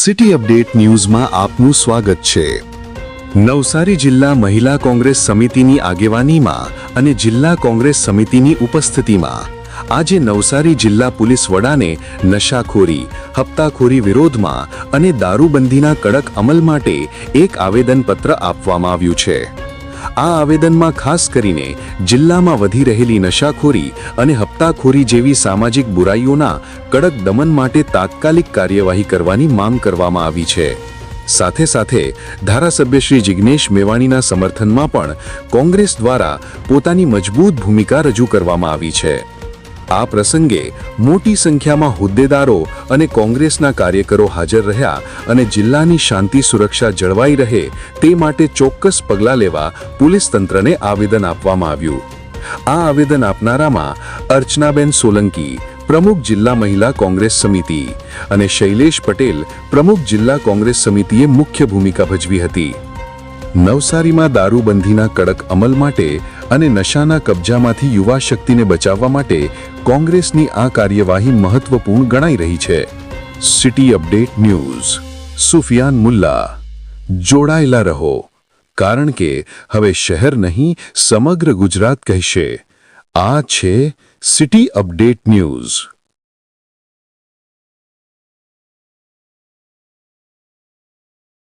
City update ન્યૂઝમાં આપનું સ્વાગત છે. નવસારી જિલ્લા મહિલા કોંગ્રેસ સમિતિની આગેવાનીમાં અને જિલ્લા કોંગ્રેસ સમિતિની ઉપસ્થિતિમાં આજે નવસારી જિલ્લા પોલીસ વડાને નશાખોરી, હપ્તાખોરી વિરોધમાં અને દારૂબંધીના કડક અમલ માટે એક આવેદનપત્ર આપવામાં આવ્યું છે. આ આવેદનમાં ખાસ કરીને જિલ્લામાં વધી રહેલી નશાખોરી અને હપ્તાખોરી જેવી સામાજિક બુરાઈઓના કડક દમન માટે તાત્કાલિક કાર્યવાહી કરવાની માંગ કરવામાં આવી છે. સાથે સાથે ધારાસભ્ય શ્રી જિગ્નેશ મેવાણીના સમર્થનમાં પણ કોંગ્રેસ દ્વારા પોતાની મજબૂત ભૂમિકા રજૂ કરવામાં આવી છે. આ પ્રસંગે મોટી સંખ્યામાં હોદ્દેદારો અને કોંગ્રેસના કાર્યકરો હાજર રહ્યા અને જિલ્લાની શાંતિ સુરક્ષા જળવાઈ રહે તે માટે ચોક્કસ પગલાં લેવા પોલીસ તંત્રને આવેદન આપવામાં આવ્યું. આ આવેદન આપનારામાં અર્ચનાબેન સોલંકી, પ્રમુખ જિલ્લા મહિલા કોંગ્રેસ સમિતિ અને શૈલેષ પટેલ, પ્રમુખ જિલ્લા કોંગ્રેસ સમિતિએ મુખ્ય ભૂમિકા ભજવી હતી. નવસારીમાં દારૂબંધીના કડક અમલ માટે અને નશાના કબજામાંથી યુવા શક્તિને બચાવવા માટે કોંગ્રેસની આ કાર્યવાહી મહત્વપૂર્ણ ગણાઈ રહી છે. City update news. Sufiyan Mulla. જોડાયેલા રહો. કારણ કે હવે શહેર નહીં, સમગ્ર ગુજરાત કહેશે. આ છે સિટી અપડેટ ન્યૂઝ.